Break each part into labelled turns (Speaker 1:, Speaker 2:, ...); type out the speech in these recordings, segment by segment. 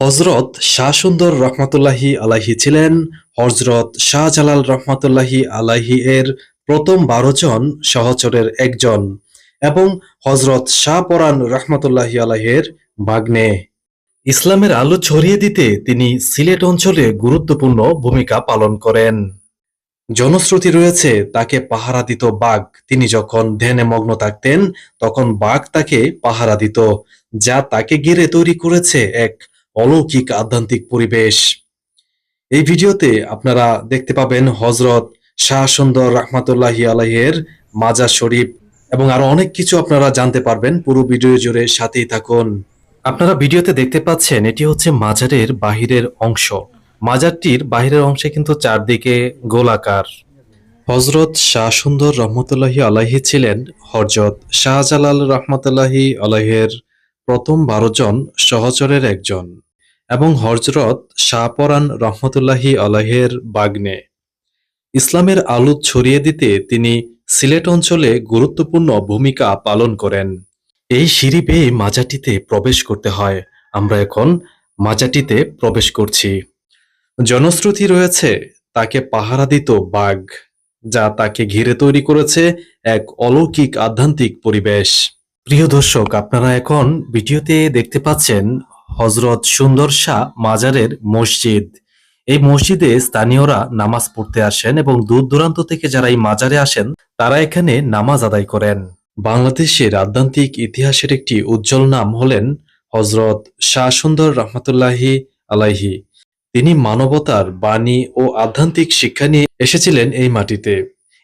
Speaker 1: হজরত শাহ সুন্দর রহমতুল্লাহি আলাহি ছিলেন। হজরত শাহজালাল রহমতুল্লাহি আলাহি এর প্রথম বারো জন সহচরের একজন এবং হজরত শাহ পরান রহমতুল্লাহি আলাহের ভাগ্নে ইসলামের আলো ছড়িয়ে দিতে তিনি সিলেট অঞ্চলে গুরুত্বপূর্ণ ভূমিকা পালন করেন। জনশ্রুতি রয়েছে, তাকে পাহারা দিত বাঘ। তিনি যখন ধ্যানে মগ্ন থাকতেন, তখন বাঘ তাকে পাহারা দিত, যা তাকে ঘিরে তৈরি করেছে এক অলৌকিক আধ্যাত্মিক পরিবেশ। এই ভিডিওতে আপনারা দেখতে পাবেন হজরত শাহ সুন্দর রহমাতুল্লাহি আলাইয়ের মাজার শরীফ এবং আরও অনেক কিছু আপনারা জানতে পারবেন। পুরো ভিডিও জুড়ে সাথেই থাকুন। আপনারা ভিডিওতে দেখতে পাচ্ছেন এটি হচ্ছে মাজারের বাহিরের অংশ। মাজারটির বাহিরের অংশে কিন্তু চারদিকে গোলাকার। হজরত শাহ সুন্দর রহমতুল্লাহি আলাহি ছিলেন হজরত শাহজালাল রহমতুল্লাহি আলাহের প্রথম বারো জন সহচরের একজন। এবং হজরত শাহপরান রহমতুল্লাহি আলাহের বাগ্নে। ইসলামের আলো ছড়িয়ে দিতে তিনি সিলেট অঞ্চলে গুরুত্বপূর্ণ ভূমিকা পালন করেন। এই সিঁড়ি বেয়ে মাজাটিতে প্রবেশ করতে হয়। আমরা এখন মাজাটিতে প্রবেশ করছি। জনশ্রুতি রয়েছে তাকে পাহারা দিত বাঘ, যা তাকে ঘিরে তৈরি করেছে এক অলৌকিক আধ্যাত্মিক পরিবেশ। প্রিয় দর্শক, আপনারা এখন ভিডিওতে দেখতে পাচ্ছেন হজরত সুন্দর শাহ মাজারের মসজিদ। এই মসজিদে স্থানীয়রা নামাজ পড়তে আসেন এবং দূর দূরান্ত থেকে যারা এই মাজারে আসেন, তারা এখানে নামাজ আদায় করেন। বাংলাদেশের আধ্যাত্মিক ইতিহাসের একটি উজ্জ্বল নাম হলেন হজরত শাহ সুন্দর রহমতুল্লাহি আলাইহি। তিনি মানবতার বাণী ও আধ্যাত্মিক শিক্ষা নিয়ে এসেছিলেন এই মাটিতে।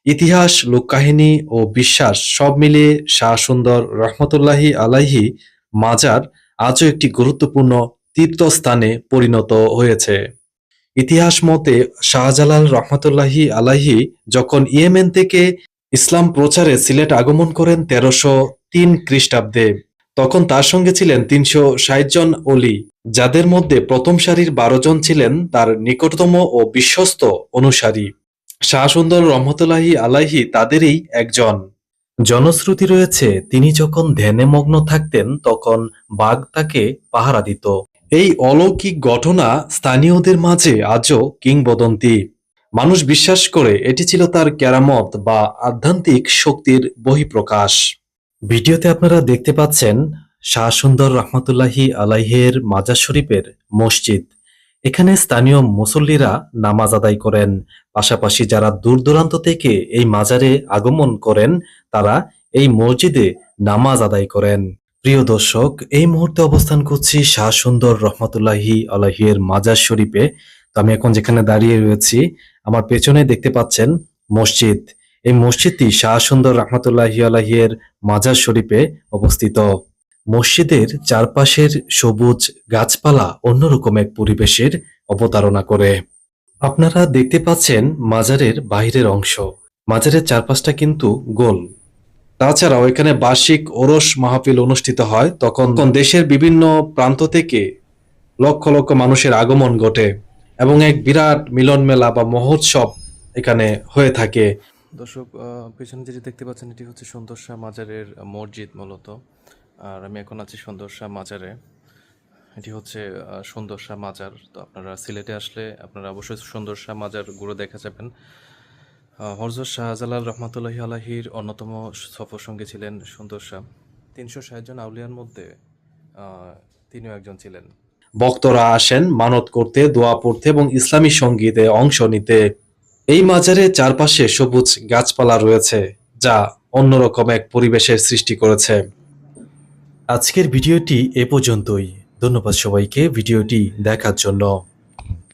Speaker 1: ইতিহাস, লোককাহিনী ও বিশ্বাস সব মিলিয়ে শাহ সুন্দর রহমতুল্লাহি আলাইহি মাজার আজও একটি গুরুত্বপূর্ণ তীর্থস্থানে পরিণত হয়েছে। ইতিহাস মতে, শাহজালাল রহমতুল্লাহি আলাহি যখন ইয়েমেন থেকে ইসলাম প্রচারে সিলেট আগমন করেন তেরোশো তিন খ্রিস্টাব্দে, তখন তার সঙ্গে ছিলেন তিনশো ষাট জন অলি, যাদের মধ্যে প্রথম সারির বারো জন ছিলেন তার নিকটতম ও বিশ্বস্ত অনুসারী। শাহ সুন্দর রহমতুল্লাহি আলাহি তাদেরই একজন। জনশ্রুতি রয়েছে, তিনি যখন ধ্যানে মগ্ন থাকতেন, তখন বাঘ তাকে পাহারা দিত। এই অলৌকিক ঘটনা স্থানীয়দের মাঝে আজও কিংবদন্তি। মানুষ বিশ্বাস করে এটি ছিল তার ক্যারামত বা আধ্যাত্মিক শক্তির বহিঃপ্রকাশ। ভিডিওতে আপনারা দেখতে পাচ্ছেন শাহ সুন্দর রহমতুল্লাহি আলাইহের মাজার শরীফের মসজিদ। এখানে স্থানীয় মুসল্লিরা নামাজ আদায় করেন। পাশাপাশি যারা দূর দূরান্ত থেকে এই মাজারে আগমন করেন, তারা এই মসজিদে নামাজ আদায় করেন। প্রিয় দর্শক, এই মুহূর্তে অবস্থান করছি শাহ সুন্দর রহমতুল্লাহি আলাহিয়ের মাজার শরীফে। তো আমি এখন যেখানে দাঁড়িয়ে রয়েছি, আমার পেছনে দেখতে পাচ্ছেন মসজিদ। এই মসজিদটি শাহ সুন্দর রহমতুল্লাহি আলাহিয়ের মাজার শরীফে অবস্থিত। মসজিদের চারপাশের সবুজ গাছপালা অন্যরকম এক পরিবেশের অবতারণা করে। আপনারা দেখতে পাচ্ছেন মাজারের বাইরের অংশ। মাজারের চারপাশটা কিন্তু গোল। তাছাড়াও এখানে বার্ষিক ওরস মাহফিল অনুষ্ঠিত হয়। তখন দেশের বিভিন্ন প্রান্ত থেকে লক্ষ লক্ষ মানুষের আগমন ঘটে এবং এক বিরাট মিলন মেলা বা মহোৎসব এখানে হয়ে থাকে।
Speaker 2: দর্শক পেছনে যেটি দেখতে পাচ্ছেন, এটি হচ্ছে শাহ মাজারের মসজিদ মূলত। আর আমি এখন আছি সুন্দর শাহ মাজারে। এটি হচ্ছে আহ, সুন্দর শাহ মাজার। তো আপনারা সিলেটে আসলে আপনারা অবশ্যই সুন্দর শাহ মাজার ঘুরে দেখা যাবেন। আহ, হরজত শাহজালাল রহমতুল্লাহি আলাহির অন্যতম সফর সঙ্গী ছিলেন সুন্দর শাহ। তিনশো ষাট জন আউলিয়ার মধ্যে তিনিও একজন ছিলেন।
Speaker 1: ভক্তরা আসেন মানত করতে দোয়া পড়তে এবং ইসলামী সঙ্গীতে অংশ নিতে। এই মাজারে চারপাশে সবুজ গাছপালা রয়েছে যা অন্যরকম এক পরিবেশের সৃষ্টি করেছে। আজকের ভিডিওটি এ পর্যন্তই। ধন্যবাদ সবাইকে। ভিডিওটি দেখার জন্য।